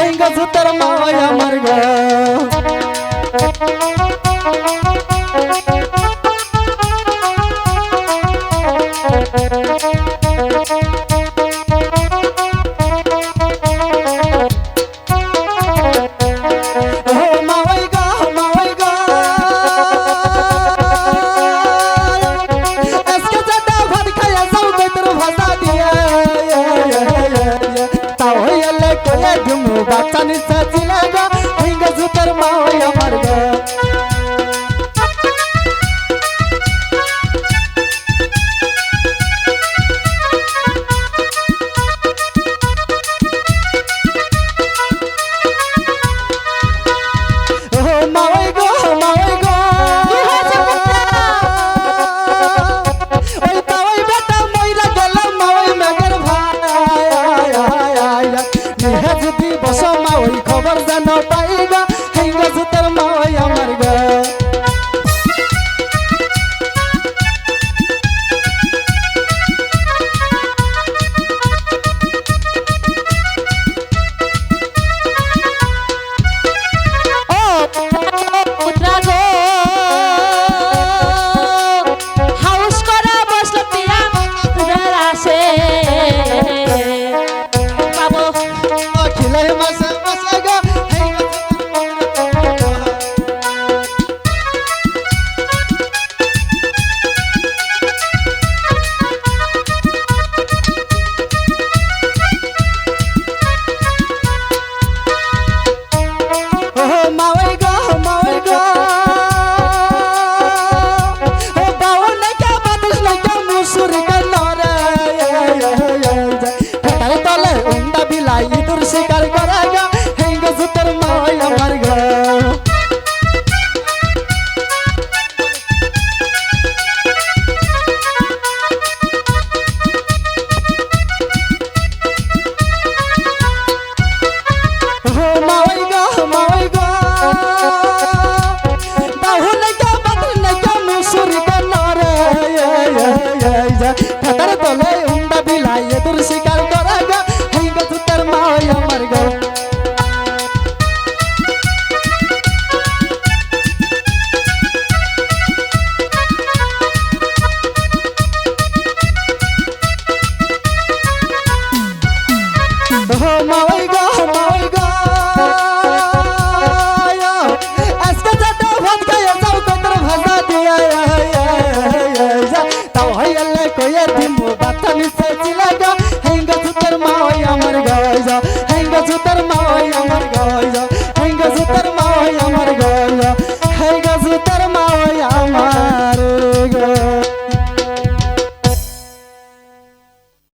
এই গাছ তার বাচ্চা নিচা Ela é maçã. তোমার